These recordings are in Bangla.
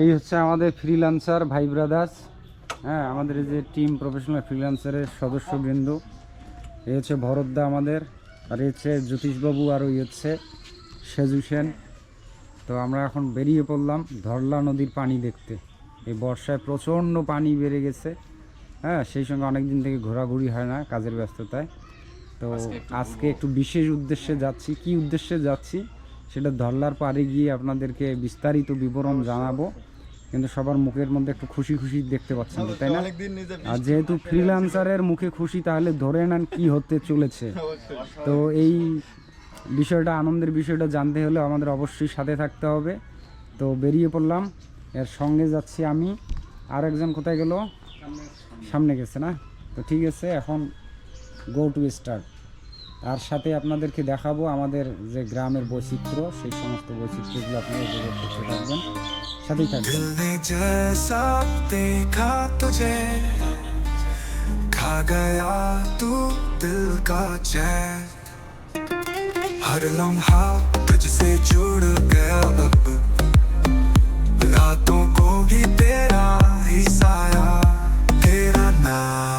এই হচ্ছে আমাদের ফ্রিল্যান্সার ভাই ব্রাদার্স হ্যাঁ আমাদের এই যে টিম প্রফেশনাল ফ্রিল্যান্সারের সদস্যবৃন্দ। এই হচ্ছে ভরতদা আমাদের আর এই হচ্ছে জ্যোতিষবাবু আর ওই হচ্ছে সেজু সেন। তো আমরা এখন বেরিয়ে পড়লাম ধরলা নদীর পানি দেখতে। এই বর্ষায় প্রচণ্ড পানি বেড়ে গেছে। হ্যাঁ সেই সঙ্গে অনেক দিন থেকে ঘোরাঘুরি হয় না কাজের ব্যস্ততায়। তো আজকে একটু বিশেষ উদ্দেশ্যে যাচ্ছি। কি উদ্দেশ্যে যাচ্ছি? সেটা ধরলার পাড়ে গিয়ে আপনাদেরকে বিস্তারিত বিবরণ জানাব। কিন্তু সবার মুখের মধ্যে একটু খুশি খুশি দেখতে পাচ্ছেন তাই না? আর যেহেতু ফ্রিল্যান্সারের মুখে খুশি তাহলে ধরে নেন কি হতে চলেছে। তো এই বিষয়টা আনন্দের বিষয়টা জানতে হলে আমাদের অবশ্যই সাথে থাকতে হবে। তো বেরিয়ে পড়লাম। এর সঙ্গে যাচ্ছি আমি। আর একজন কোথায় গেল? সামনে গেছে না? তো ঠিক আছে এখন গো টু স্টার্ট তার সাথে আপনাদেরকে দেখাবো আমাদের যে গ্রামের বৈচিত্র্য সেই সমস্ত বৈচিত্র্যগুলো আপনারা উপভোগ করতে থাকবেন সাথেই থাকবেন दिल ने जैसा देखा तुझे खा गया तू दिल का चैन हर लम्हा तुझसे जुड़ गया अब रातों को भी तेरा ही साया तेरा नाम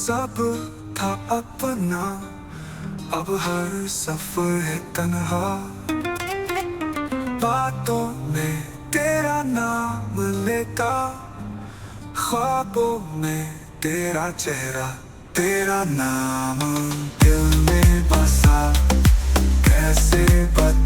सब था अपना। अब हर सफ़र है तन्हा। बातों में तेरा नाम लेता। ख्वाबों में तेरा चेहरा, तेरा नाम दिल में बसा। कैसे बताऊँ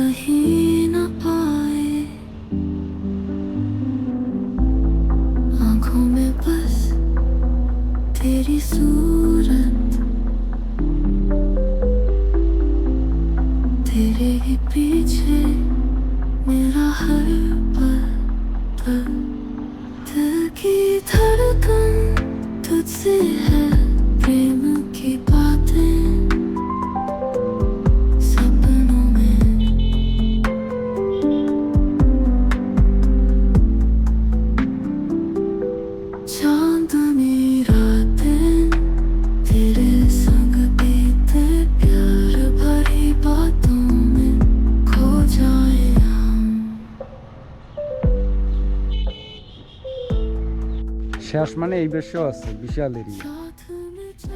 कहीं न पाए। आँखों में बस तेरी सूरत শেষ মানে এই বেশও আছে বিশাল এরিয়া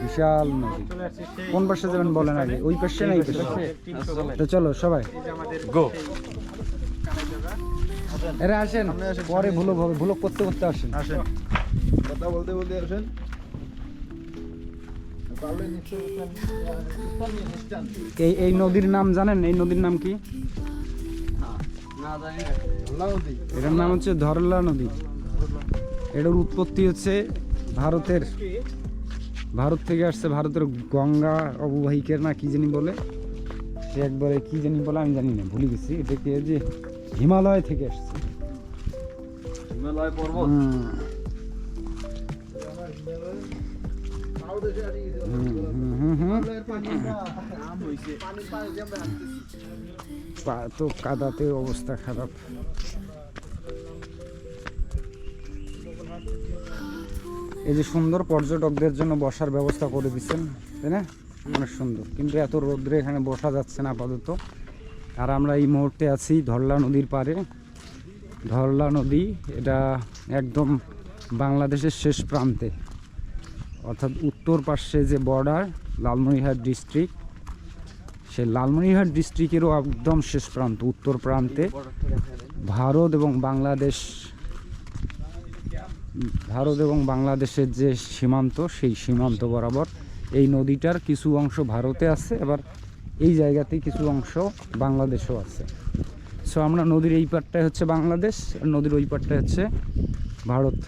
বিশাল নদী। কোন পাশে যাবেন বলেন আগে ওই পাশে না এই পাশে? তো চলো সবাই। গো এরা আসেন পরে ভুলক হবে ভুলক করতে করতে আসেন। আসেন। কথা বলতে বলতে আসেন। এই এই নদীর নাম জানেন? এই নদীর নাম কি? এটার নাম হচ্ছে ধরলা নদী। এটার উৎপত্তি হচ্ছে ভারতের ভারত থেকে আসছে ভারতের গঙ্গা অববাহিকের না কি জানি বলে? সে একবারে কি জানি বলে আমি জানি না ভুলে গেছি। এটা কি যে হিমালয় থেকে আসছে। হিমালয় পর্বত? তো কাদাতে অবস্থা খারাপ। এই যে সুন্দর পর্যটকদের জন্য বসার ব্যবস্থা করে দিচ্ছেন, তাই না? অনেক সুন্দর। কিন্তু এত রোদ্রে এখানে বসা যাচ্ছে না আপাতত। আর আমরা এই মুহূর্তে আছি ধরলা নদীর পাড়ে। ধরলা নদী, এটা একদম বাংলাদেশের শেষ প্রান্তে। অর্থাৎ উত্তর পার্শ্বে যে বর্ডার লালমনিরহাট ডিস্ট্রিক্ট সেই লালমনিরহাট ডিস্ট্রিক্টেরও একদম শেষ প্রান্ত, উত্তর প্রান্তে। ভারত এবং বাংলাদেশ ভারত এবং বাংলাদেশের যে সীমান্ত সেই সীমান্ত বরাবর এই নদীটার কিছু অংশ ভারতে আছে এবার এই জায়গাতেই কিছু অংশ বাংলাদেশও আছে। সো আমরা নদীর এই পারটাই হচ্ছে বাংলাদেশ আর নদীর ওই পারটাই হচ্ছে ভারত।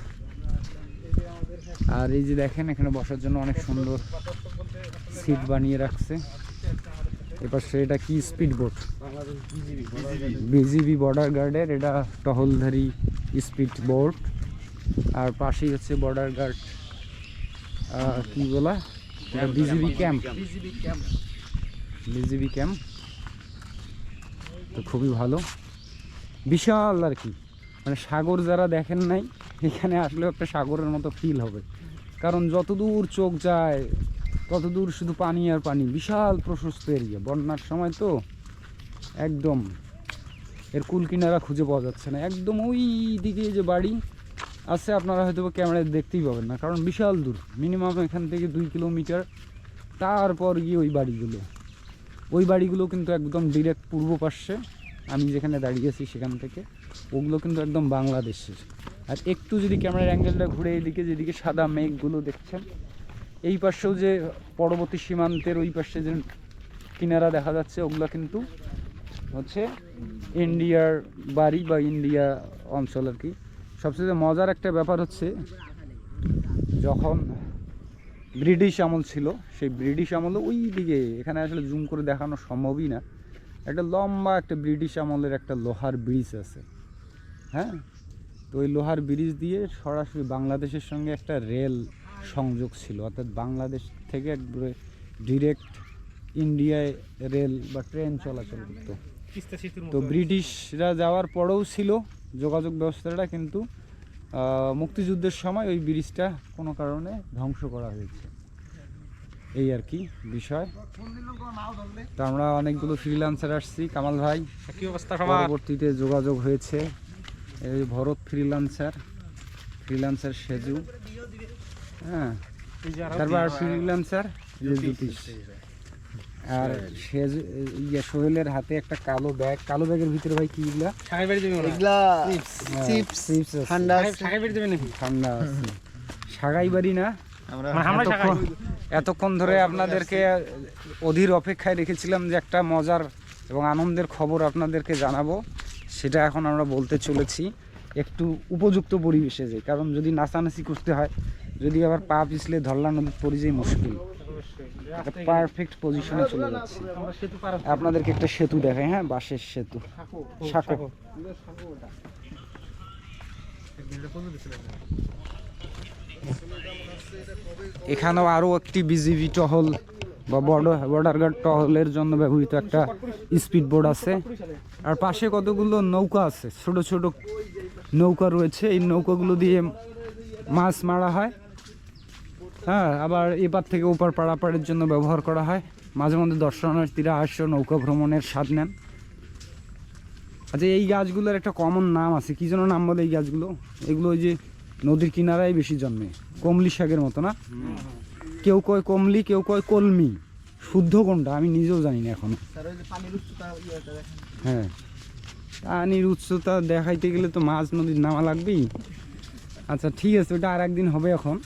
আর এই যে দেখেন এখানে বসার জন্য অনেক সুন্দর সিট বানিয়ে রাখছে। এবার এটা কি স্পিড বোট? বিজিবি বর্ডার গার্ডের এটা টহলধারী স্পিড বোট। আর পাশেই হচ্ছে বর্ডার গার্ড কি বলা? বিজিবি ক্যাম্প বিজিবি ক্যাম্প তো খুবই ভালো। বিশাল আর কি। মানে সাগর যারা দেখেন নাই এখানে আসলেও একটা সাগরের মতো ফিল হবে। কারণ যতদূর চোখ যায় ততদূর শুধু পানি আর পানি। বিশাল প্রশস্ত এরিয়া বন্যার সময় তো একদম এর কুল কিনারা খুঁজে পাওয়া যাচ্ছে না। একদম ওই দিকে যে বাড়ি আছে, আপনারা হয়তো ক্যামেরায় দেখতেই পাবেন না, কারণ বিশাল দূর মিনিমাম এখান থেকে দুই কিলোমিটার তারপর গিয়ে ওই বাড়িগুলো। ওই বাড়িগুলো কিন্তু একদম ডিরেক্ট পূর্ব পাশে আমি যেখানে দাঁড়িয়ে আছি সেখান থেকে। ওগুলো কিন্তু একদম বাংলাদেশের। আর একটু যদি ক্যামেরার অ্যাঙ্গেলটা ঘুরে এদিকে, যেদিকে সাদা মেঘগুলো দেখছেন, এই পাশেও যে পরবর্তী সীমান্তের ওই পাশে যে কিনারা দেখা যাচ্ছে, ওগুলো কিন্তু হচ্ছে ইন্ডিয়ার বাড়ি বা ইন্ডিয়া অঞ্চল আর কি। সবচেয়ে মজার একটা ব্যাপার হচ্ছে যখন ব্রিটিশ আমল ছিল সেই ব্রিটিশ আমলে ওই দিকে এখানে আসলে জুম করে দেখানো সম্ভবই না। একটা লম্বা একটা ব্রিটিশ আমলের একটা লোহার ব্রিজ আছে হ্যাঁ? তো ওই লোহার ব্রিজ দিয়ে সরাসরি বাংলাদেশের সঙ্গে একটা রেল সংযোগ ছিল অর্থাৎ বাংলাদেশ থেকে একবারে ডিরেক্ট ইন্ডিয়ায় রেল বা ট্রেন চলাচল করতো। তো ব্রিটিশরা যাওয়ার পরেও ছিল যোগাযোগ ব্যবস্থাটা কিন্তু মুক্তিযুদ্ধের সময় ওই ব্রিজটা কোনো কারণে ধ্বংস করা হয়েছে। এই আর কি বিষয়। তো আমরা অনেকগুলো ফ্রিলান্সার আসছি। কামাল ভাই কি অবস্থা পরবর্তীতে যোগাযোগ হয়েছে। এই ভরত ফ্রিলান্সার ফ্রিলান্সার সেজু। হ্যাঁ তারপর ফ্রিলান্সার জ্যোতিষ। আর সেজু ইয়ে সোহেলের হাতে একটা কালো ব্যাগ কালো ব্যাগের ভিতরে ভাই কি এগুলা? সাগাই বাড়ি যাবে এগুলা চিপস ঠান্ডা। সাগাই বাড়ি যাবে নাকি? ঠান্ডা আছে। বাড়ি না? আমরা মানে এতক্ষণ- এতক্ষণ ধরে আপনাদেরকে অধীর অপেক্ষায় রেখেছিলাম যে একটা মজার এবং আনন্দের খবর আপনাদেরকে জানাব। সেটা এখন আমরা বলতে চলেছি। একটু উপযুক্ত পরিবেশে যে কারণ যদি নাচানাচি করতে হয় যদি আবার পা পিছলে ধরলা নদীর পড়ে যায় মুশকিল। পারফেক্ট পজিশনে চলে যাচ্ছে। আপনাদেরকে একটা সেতু দেখাই হ্যাঁ? বাঁশের সেতু। এখানেও আরও একটি বিজিবি টহল বা বর্ডার বর্ডার গার্ড টহলের জন্য ব্যবহৃত একটা স্পিড বোর্ড আছে। আর পাশে কতগুলো নৌকা আছে? ছোট ছোট নৌকা রয়েছে। এই নৌকাগুলো দিয়ে মাছ মারা হয়। হ্যাঁ আবার এপার থেকে ওপার পাড়াপাড়ের জন্য ব্যবহার করা হয়। মাঝে মধ্যে দর্শনার্থীরা আসছে নৌকা ভ্রমণের স্বাদ নেন। আচ্ছা এই গাছগুলোর একটা কমন নাম আছে। কী যেন নাম বলে এই গাছগুলো? এগুলো ওই যে নদীর কিনারায় বেশি জন্মে। কমলি শাকের মতো না? কেউ কয় কমলি কেউ কয় কলমি। শুদ্ধ কোনটা? আমি নিজেও জানি না এখনও। হ্যাঁ। পানির উচ্চতা দেখাইতে গেলে তো মাছ নদীর নামা লাগবেই। আচ্ছা ঠিক আছে ওটা আর একদিন হবে এখন।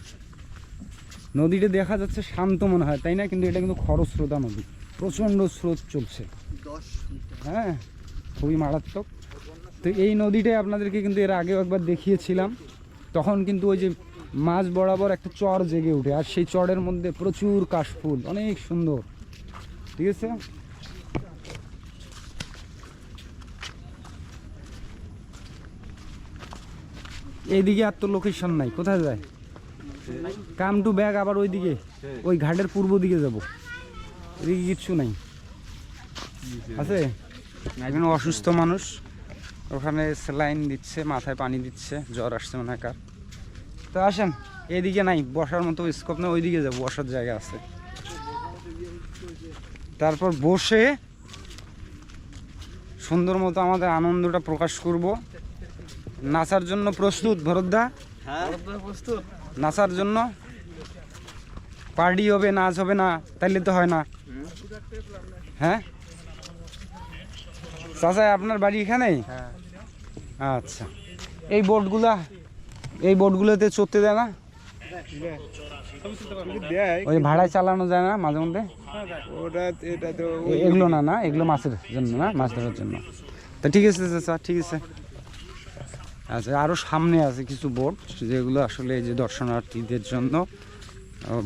নদীটা দেখা যাচ্ছে শান্ত মনে হয় তাই না? কিন্তু এটা কিন্তু খরস্রোতা নদী। প্রচণ্ড স্রোত চলছে। হ্যাঁ খুবই মারাত্মক। তো এই নদীটাই আপনাদেরকে কিন্তু এর আগেও একবার দেখিয়েছিলাম। তখন কিন্তু ওই যে মাছ বরাবর একটা চর জেগে ওঠে আর সেই চরের মধ্যে প্রচুর কাশফুল অনেক সুন্দর। ঠিক আছে? এইদিকে আর তো লোকেশন নাই কোথায় যায়? কাম টু ব্যাগ আবার ওইদিকে, ওই ঘাটের পূর্ব দিকে যাব। এদিকে কিচ্ছু নাই। আছে? একজন অসুস্থ মানুষ, ওখানে স্যালাইন দিচ্ছে, মাথায় পানি দিচ্ছে, জ্বর আসছে মনে হয় কার। তো আসেন, এদিকে নাই, বসার মতো স্কোপ না ওইদিকে যাব, বসার জায়গা আছে। তারপর বসে সুন্দর মতো আমাদের আনন্দটা প্রকাশ করব। নাচার জন্য প্রস্তুত, ভরতদা? হ্যাঁ। প্রস্তুত। নাচার জন্য পার্টি হবে নাচ হবে না তাইলে তো হয় না। হ্যাঁ? চাচা আপনার বাড়ি এখানেই হ্যাঁ। আচ্ছা। এই বোটগুলা এই বোটগুলোতে চড়তে দেয় না? ওই ভাড়ায় চালানো যায় না মাঝে মধ্যে? এগুলো না না এগুলো মাছের জন্য না মাছ ধরার জন্য। তা ঠিক আছে চাচা ঠিক আছে। আচ্ছা আরও সামনে আছে কিছু বোট যেগুলো আসলে এই যে দর্শনার্থীদের জন্য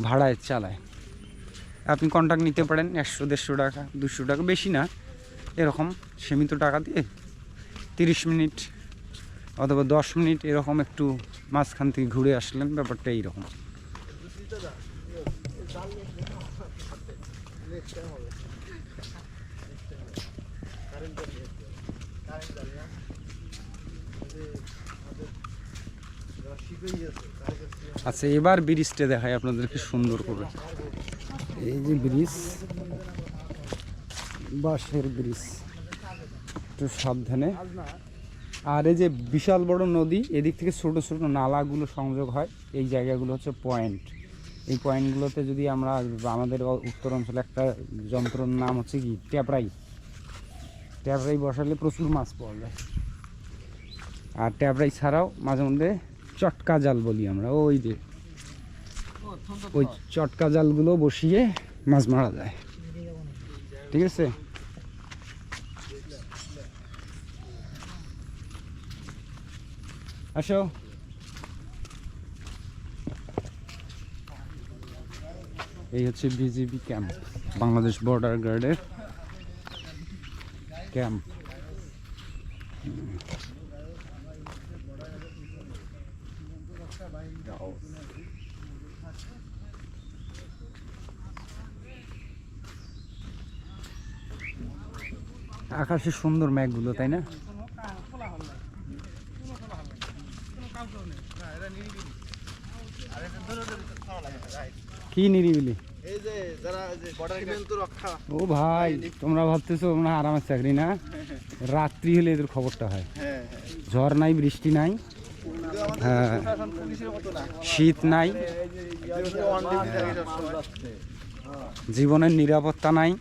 ভাড়ায় চালায়। আপনি কন্ট্যাক্ট নিতে পারেন একশো, দেড়শো টাকা, দুশো টাকা, বেশি না। এরকম সীমিত টাকা দিয়ে তিরিশ মিনিট অথবা দশ মিনিট এরকম একটু মাঝখান থেকে ঘুরে আসলেন, ব্যাপারটা এইরকম। আচ্ছা এবার ব্রিজটা দেখাই আপনাদেরকে সুন্দর করে। এই যে ব্রিজ, বাঁশের ব্রিজ, একটু সাবধানে। আর এই যে বিশাল বড় নদী, এদিক থেকে ছোট ছোট নালাগুলো সংযোগ হয়, এই জায়গাগুলো হচ্ছে পয়েন্ট। এই পয়েন্টগুলোতে যদি আমরা, আমাদের উত্তর অঞ্চলে একটা যন্ত্রর নাম হচ্ছে কি? ট্যাপরাই। ট্যাপরাই বসালে প্রচুর মাছ পাওয়া যায়। আর ট্যাপরাই ছাড়াও মাঝে মধ্যে চটকা জাল বলি আমরা, ওই যে ওই চটকা জালগুলো বসিয়ে মাছ মারা যায়। ঠিক আছে? আসো। এই হচ্ছে বিজিবি ক্যাম্প, বাংলাদেশ বর্ডার গার্ডের ক্যাম্প। আকাশে সুন্দর মেঘগুলো, তাই না? কি নিরিবিলি? ও ভাই, তোমরা ভাবতেছো আরামের চাকরি না? রাত্রি হলে এদের খবরটা হয়। ঝড় নাই, বৃষ্টি নাই। হ্যাঁ শীত নাই। জীবনের নিরাপত্তা নাই।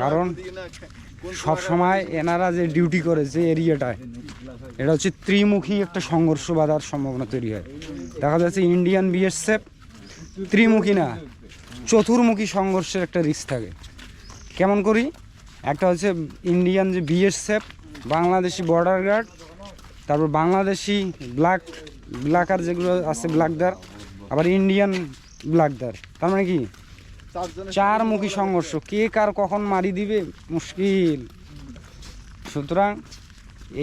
কারণ সব সময় এনারা যে ডিউটি করে যে এরিয়াটায়, এটা হচ্ছে ত্রিমুখী একটা সংঘর্ষ বাধার সম্ভাবনা তৈরি হয়। দেখা যাচ্ছে ইন্ডিয়ান বিএসএফ ত্রিমুখী না, চতুর্মুখী সংঘর্ষের একটা রিস্ক থাকে। কেমন করি? একটা হচ্ছে ইন্ডিয়ান যে বিএসএফ বাংলাদেশি বর্ডার গার্ড তারপর বাংলাদেশি ব্ল্যাক ব্ল্যাকার যেগুলো আছে ব্ল্যাকদার আবার ইন্ডিয়ান ব্ল্যাকদার তার মানে কি? চারমুখী সংঘর্ষ। কে কার কখন মারি দিবে? মুশকিল। সুতরাং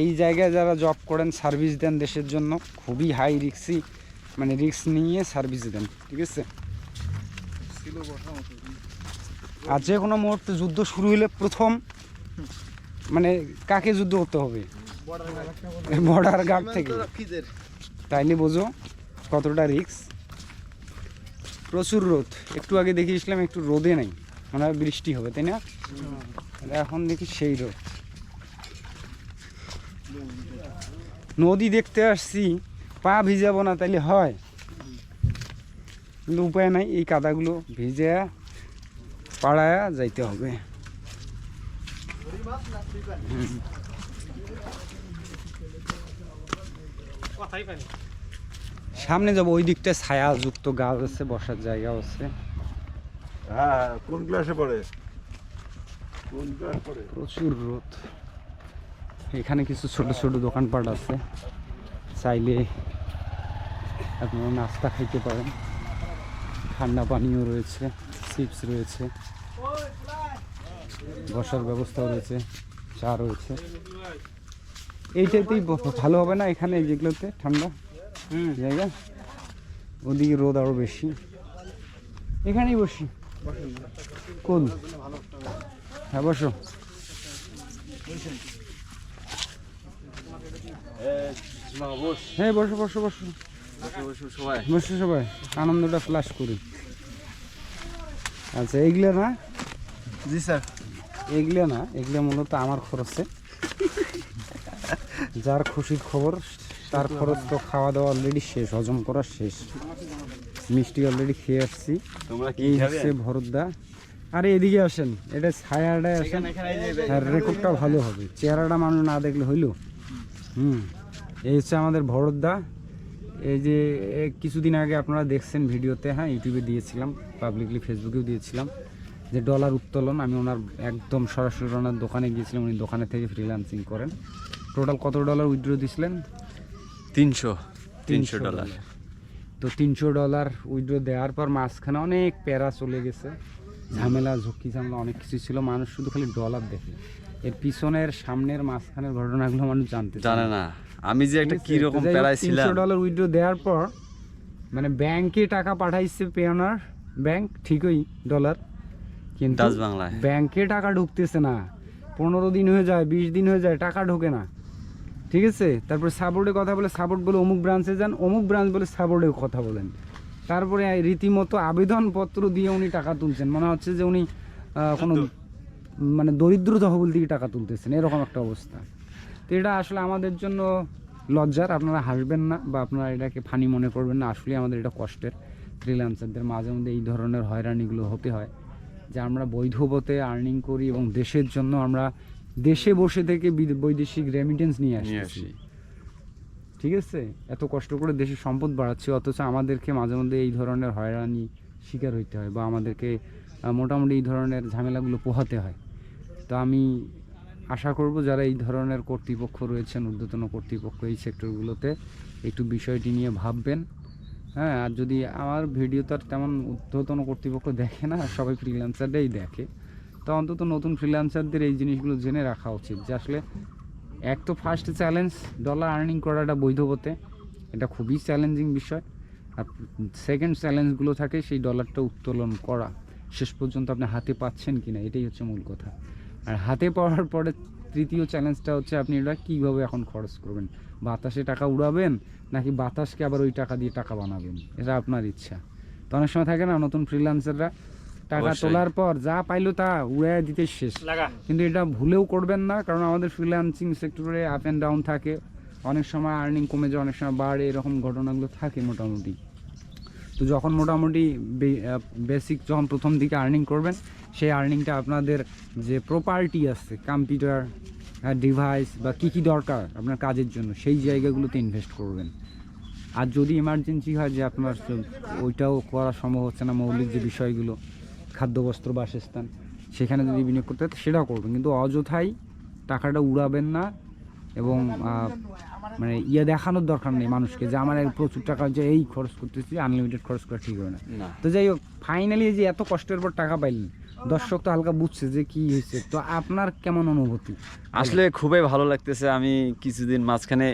এই জায়গায় যারা জব করেন সার্ভিস দেন দেশের জন্য খুবই হাই রিক্সি মানে রিক্স নিয়ে সার্ভিস দেন ঠিক আছে। আর যে কোনো মুহূর্তে যুদ্ধ শুরু হলে প্রথম মানে কাকে যুদ্ধ করতে হবে। Border guard. থেকে। তাইলে বোঝো কতটা রিক্স প্রচুর রোদ। একটু আগে দেখিয়েছিলাম, একটু রোদে নাই। মনে বৃষ্টি হবে, তাই না? এখন দেখি সেই রোদ। নদী দেখতে আসছি, পা ভিজাবো না তাইলে হয়। কিন্তু উপায় নাই, এই কাদাগুলো ভিজে পাড়ায়া যাইতে হবে। হুম। সামনে যাব ওই দিকটা ছায়া যুক্ত গাছ আছে বসার জায়গাও আছে। হ্যাঁ কোন ক্লাসে পড়ে? কোন ক্লাস পড়ে? প্রচুর রোদ। এখানে কিছু ছোট ছোট দোকানপাট আছে। চাইলে আপনারা নাস্তা খাইতে পারেন। ঠান্ডা পানীয় রয়েছে চিপস রয়েছে বসার ব্যবস্থাও রয়েছে চা রয়েছে। এইটাতেই ভালো হবে না এখানে যেগুলোতে ঠান্ডা? জায়গা? ওদিকে রোদ আরও বেশি। এখানেই বসি। কোন? হ্যাঁ বসো। হ্যাঁ বসো বসো বসো। বসো সবাই আনন্দটা ফ্লাশ করি। আচ্ছা এগুলো না? জি স্যার। এগুলো না এগুলো মূলত আমার খরচে। যার খুশির খবর তার খরচ তো খাওয়া দাওয়া অলরেডি শেষ হজম করা শেষ। মিষ্টি অলরেডি খেয়ে আসছি। তোমরা এই হচ্ছে আরে এদিকে আসেন এটা ছায়াটায় আসেন। আর রেকর্ডটা ভালো হবে। চেহারাটা মানুষ না দেখলে হইল? হুম এই হচ্ছে আমাদের ভরতদা এই যে কিছুদিন আগে আপনারা দেখছেন ভিডিওতে হ্যাঁ ইউটিউবে দিয়েছিলাম পাবলিকলি ফেসবুকেও দিয়েছিলাম যে ডলার উত্তোলন। আমি ওনার একদম সরাসরি ওনার দোকানে গিয়েছিলাম উনি দোকানে থেকে ফ্রিল্যান্সিং করেন। টোটাল কত ডলার উইথড্র দিয়েছিলেন তিনশো তিনশো ডলার তো তিনশো ডলার উইথড্র দেওয়ার পর মাঝখানে অনেক প্যারা চলে গেছে। ঝামেলা ঝুঁকি ঝামেলা অনেক কিছু ছিল। মানুষ শুধু খালি ডলার দেখে। এর পিছনের সামনের মাঝখানের ঘটনাগুলো মানুষ জানতে জানে না। আমি যে একটা কি রকম প্যারায় ছিলাম। তিনশো ডলার উইথড্র দেওয়ার পর মানে ব্যাংকে টাকা পাঠাইছে পেওনার ব্যাংক ঠিকই ডলার কিন্তু ব্যাংকে টাকা ঢুকতেছে না। পনেরো দিন হয়ে যায় বিশ দিন হয়ে যায় টাকা ঢোকে না। ঠিক আছে? তারপরে সাবোর্ডে কথা বলে সাবোর্ড বলে অমুক ব্রাঞ্চে যান অমুক ব্রাঞ্চ বলে সাবোর্ডে কথা বলেন। তারপরে রীতিমতো আবেদনপত্র দিয়ে উনি টাকা তুলছেন। মনে হচ্ছে যে উনি কোনো মানে দরিদ্র তহবিল থেকে টাকা তুলতেছেন। এরকম একটা অবস্থা। তো এটা আসলে আমাদের জন্য লজ্জার। আপনারা হাসবেন না বা আপনারা এটাকে ফানি মনে করবেন না। আসলে আমাদের এটা কষ্টের। ফ্রিল্যান্সারদের মাঝে মধ্যে এই ধরনের হয়রানিগুলো হতে হয়। যে আমরা বৈধ পথে আর্নিং করি এবং দেশের জন্য আমরা দেশে বসে থেকে বিদ- বৈদেশিক রেমিটেন্স নিয়ে আসছি আসি। ঠিক আছে? এত কষ্ট করে দেশের সম্পদ বাড়াচ্ছি অথচ আমাদেরকে মাঝে মধ্যে এই ধরনের হয়রানি শিকার হইতে হয় বা আমাদেরকে মোটামুটি এই ধরনের ঝামেলাগুলো পোহাতে হয়। তো আমি আশা করব যারা এই ধরনের কর্তৃপক্ষ রয়েছেন ঊর্ধ্বতন কর্তৃপক্ষ এই সেক্টরগুলোতে একটু বিষয়টি নিয়ে ভাববেন। হ্যাঁ আর যদি আমার ভিডিও তো আর তেমন ঊর্ধ্বতন কর্তৃপক্ষ দেখে না সবাই ফ্রিল্যান্সারটাই দেখে। তো অন্তত নতুন ফ্রিল্যান্সারদের এই জিনিসগুলো জেনে রাখা উচিত যে আসলে এক তো ফার্স্ট চ্যালেঞ্জ ডলার আর্নিং করাটা বৈধ পথে। এটা খুবই চ্যালেঞ্জিং বিষয়। আর সেকেন্ড চ্যালেঞ্জগুলো থাকে সেই ডলারটা উত্তোলন করা। শেষ পর্যন্ত আপনি হাতে পাচ্ছেন কি না এটাই হচ্ছে মূল কথা। আর হাতে পাওয়ার পরে তৃতীয় চ্যালেঞ্জটা হচ্ছে আপনি এটা কীভাবে এখন খরচ করবেন? বাতাসে টাকা উড়াবেন, নাকি বাতাসকে আবার ওই টাকা দিয়ে টাকা বানাবেন? এটা আপনার ইচ্ছা। তো অনেক সময় থাকে না, নতুন ফ্রিল্যান্সাররা টাকা তোলার পর যা পাইলো তা উড়ে দিতে শেষ। কিন্তু এটা ভুলেও করবেন না কারণ আমাদের ফ্রিল্যান্সিং সেক্টরে আপ অ্যান্ড ডাউন থাকে। অনেক সময় আর্নিং কমে যায় অনেক সময় বাড়ে এরকম ঘটনাগুলো থাকে মোটামুটি। তো যখন মোটামুটি বেসিক যখন প্রথম দিকে আর্নিং করবেন সেই আর্নিংটা আপনাদের যে প্রপার্টি আছে কম্পিউটার ডিভাইস বা কী কী দরকার আপনার কাজের জন্য সেই জায়গাগুলোতে ইনভেস্ট করবেন। আর যদি ইমার্জেন্সি হয় যে আপনার ওইটাও করা সম্ভব হচ্ছে না মৌলিক যে বিষয়গুলো খাদ্য বস্ত্র বাসস্থান সেখানে যদি বিনিয়োগ করতে হয় সেটাও করবেন। কিন্তু অযথাই টাকাটা উড়াবেন না এবং মানে ইয়ে দেখানোর দরকার নেই মানুষকে যে আমার প্রচুর টাকা যে এই খরচ করতেছি আনলিমিটেড খরচ করা ঠিক হবে না। তো যাই হোক ফাইনালি যে এত কষ্টের পর টাকা পাইলেন দর্শক তো হালকা বুঝছে যে কি হয়েছে। তো আপনার কেমন অনুভূতি? আসলে খুবই ভালো লাগতেছে আমি কিছুদিন মাঝখানে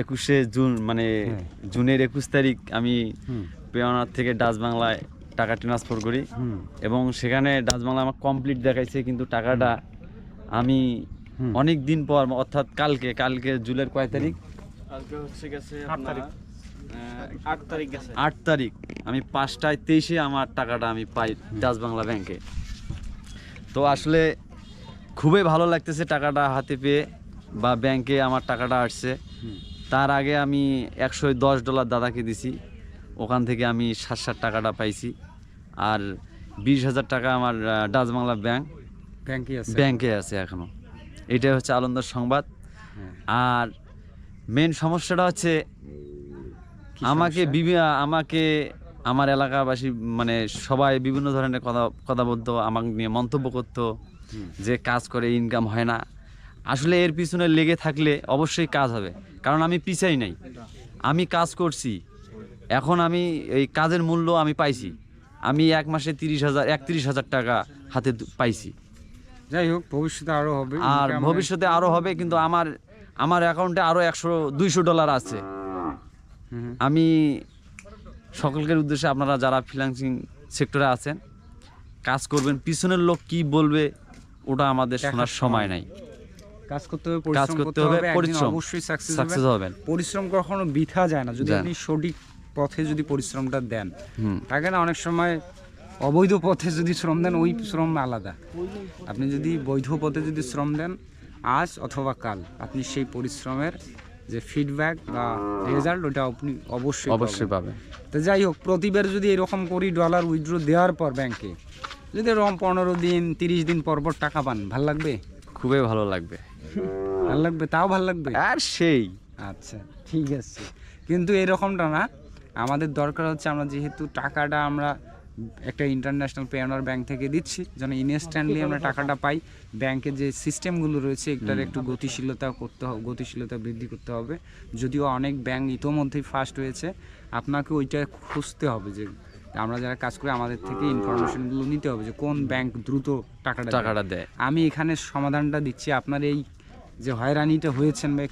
একুশে জুন মানে হ্যাঁ। জুনের একুশ তারিখ আমি হুম। পেওনার থেকে ডাচ বাংলায় টাকা ট্রান্সফার করি। এবং সেখানে ডাচ বাংলা আমার কমপ্লিট দেখাইছে কিন্তু টাকাটা আমি অনেক দিন পর অর্থাৎ কালকে কালকে জুলের কয় তারিখ? কালকে হচ্ছে গেছে আট তারিখ। আট তারিখ গেছে। আট তারিখ। আমি পাঁচটায় তেইশে আমার টাকাটা আমি পাই ডাচ বাংলা ব্যাংকে তো আসলে খুবই ভালো লাগতেছে টাকাটা হাতে পেয়ে বা ব্যাংকে আমার টাকাটা আসছে। তার আগে আমি একশো দশ ডলার দাদাকে দিছি। ওখান থেকে আমি সাত সাত টাকাটা পাইছি। আর বিশ হাজার টাকা আমার ডাচ বাংলা ব্যাংক ব্যাংকে আছে। ব্যাংকে আছে এখনও। এটাই হচ্ছে আনন্দের সংবাদ। হ্যাঁ। আর মেন সমস্যাটা হচ্ছে আমাকে আমাকে আমার এলাকাবাসী মানে সবাই বিভিন্ন ধরনের কথা কথা বলতো আমাকে নিয়ে মন্তব্য করতো যে কাজ করে ইনকাম হয় না। আসলে এর পিছনে লেগে থাকলে অবশ্যই কাজ হবে। কারণ আমি পিছাই নাই। আমি কাজ করছি। এখন আমি এই কাজের মূল্য আমি পাইছি। আমি এক মাসে তিরিশ হাজার একত্রিশ হাজার টাকা হাতে পাইছি। যাই হোক ভবিষ্যতে আরও হবে। আর ভবিষ্যতে আরও হবে কিন্তু আমার আমার অ্যাকাউন্টে আরও একশো দুইশো ডলার আছে। আমি সকলকের উদ্দেশ্যে আপনারা যারা ফ্রিল্যান্সিং সেক্টরে আছেন কাজ করবেন পিছনের লোক কি বলবে ওটা আমাদের শোনার সময়। নাই। কাজ করতে হবে কাজ পরিশ্রম করতে হবে পরিশ্রম। অবশ্যই সাকসেস হবেন পরিশ্রম কখনো বৃথা যায় না। যদি আপনি সঠিক পথে যদি পরিশ্রমটা দেন। থাকে না অনেক সময় অবৈধ পথে যদি শ্রম দেন ওই শ্রম আলাদা। আপনি যদি বৈধ পথে যদি শ্রম দেন আজ অথবা কাল আপনি সেই পরিশ্রমের যে ফিডব্যাক বা রেজাল্ট ওটা আপনি অবশ্যই অবশ্যই পাবেন। তো যাই হোক প্রতিবার যদি এরকম করি ডলার উইথড্র দেওয়ার পর ব্যাংকে যদি এরকম পনেরো দিন তিরিশ দিন পর পর টাকা পান ভালো লাগবে? খুবই ভালো লাগবে। ভালো লাগবে? তাও ভালো লাগবে? আর সেই। আচ্ছা ঠিক আছে। কিন্তু এরকমটা না আমাদের দরকার হচ্ছে আমরা যেহেতু টাকাটা আমরা একটা ইন্টারন্যাশনাল পেওনার ব্যাংক থেকে দিচ্ছি যেন ইনস্ট্যান্টলি আমরা টাকাটা পাই। ব্যাংকের যে সিস্টেমগুলো রয়েছে এটার একটু গতিশীলতা করতে হবে গতিশীলতা বৃদ্ধি করতে হবে। যদিও অনেক ব্যাংক ইতোমধ্যেই ফাস্ট হয়েছে আপনাকে ওইটা খুঁজতে হবে যে আমরা যারা কাজ করি আমাদের থেকে ইনফরমেশনগুলো নিতে হবে যে কোন ব্যাংক দ্রুত টাকাটা টাকাটা দেয়। আমি এখানে সমাধানটা দিচ্ছি। আপনার এই যে হয়রানিটা হয়েছেন বা